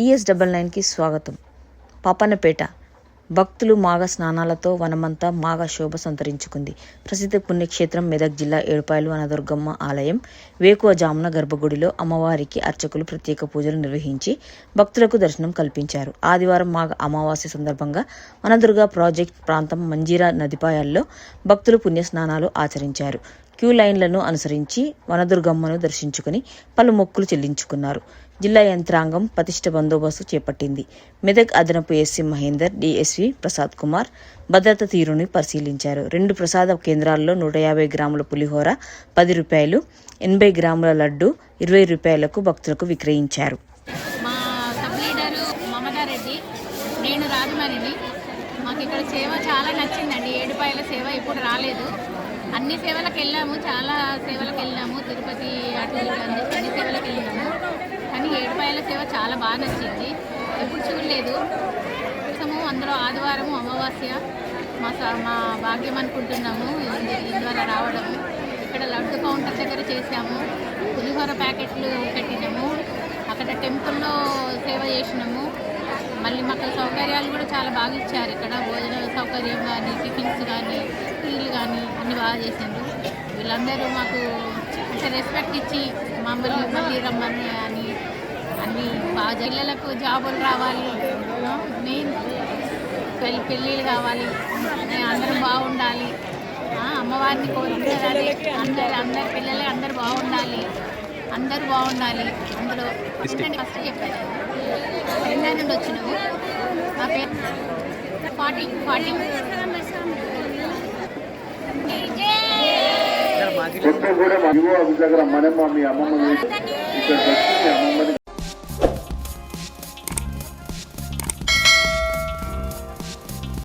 TS double నైన్కి స్వాగతం. పాపన్నపేట. భక్తులు మాఘ స్నానాలతో వనమంతా మాఘ శోభ సంతరించుకుంది. ప్రసిద్ధ పుణ్యక్షేత్రం మెదక్ జిల్లా ఏడుపాయలు అనదుర్గమ్మ ఆలయం. వేకువజామున గర్భగుడిలో అమ్మవారికి అర్చకులు ప్రత్యేక పూజలు నిర్వహించి భక్తులకు దర్శనం కల్పించారు. ఆదివారం మాఘ అమావాస్య సందర్భంగా వనదుర్గ ప్రాజెక్ట్ ప్రాంతం మంజీరా నదిపాయాల్లో భక్తులు పుణ్యస్నానాలు ఆచరించారు. క్యూ లైన్లను అనుసరించి వనదుర్గమ్మను దర్శించుకుని పలు మొక్కులు చెల్లించుకున్నారు. జిల్లా యంత్రాంగం పతిష్ట బందోబస్తు చేపట్టింది. మెదక్ అదనపు ఎస్సీ మహేందర్ డిఎస్వి ప్రసాద్ కుమార్ భద్రత తీరుని పరిశీలించారు. రెండు ప్రసాద కేంద్రాల్లో నూట యాభై గ్రాముల పులిహోర పది రూపాయలు ఎనభై గ్రాముల లడ్డు ఇరవై రూపాయలకు భక్తులకు విక్రయించారు. నేను మాకు ఇక్కడ సేవ చాలా నచ్చిందండి. ఏడుపాయల సేవ ఇప్పుడు రాలేదు. అన్ని సేవలకు వెళ్ళాము చాలా సేవలకు వెళ్ళాము. తిరుపతి అటు అన్ని సేవలకు వెళ్ళాము. కానీ ఏడుపాయల సేవ చాలా బాగా నచ్చింది. ఎప్పుడు చూడలేదు. కోసము అందులో ఆదివారము అమావాస్య. మా స- మా భాగ్యం అనుకుంటున్నాము. ఇందువల్ల ద్వారా రావడము ఇక్కడ లడ్డు కౌంటర్ దగ్గర చేసాము పులిహోర ప్యాకెట్లు కట్టినాము అక్కడ టెంపుల్లో సేవ చేసినాము. మళ్ళీ మాకు సౌకర్యాలు కూడా చాలా బాగా ఇచ్చారు. ఇక్కడ భోజనం సౌకర్యం కానీ టిఫిన్స్ కానీ టీలు కానీ అన్ని బాగా చేసిండ్రు. వీళ్ళందరూ మాకు అంటే రెస్పెక్ట్ ఇచ్చి మమ్మల్ని మళ్ళీ రమ్మని అని అన్ని బాగా పిల్లలకు జాబులు రావాలి మెయిన్ పెళ్ళి పెళ్ళిళ్ళు కావాలి అందరం బాగుండాలి. అమ్మవారిని కోరుకుంటారు అందరు అందరు పిల్లలే అందరు బాగుండాలి. అందరూ బాగుండాలి. అందులో ఫస్ట్ చెప్పారు తెలంగాణ నుండి వచ్చినాము నా పేరు ఫార్టీ కూడా మా యువ దగ్గర మనమ్మ మీ అమ్మమ్మ ఇక్కడ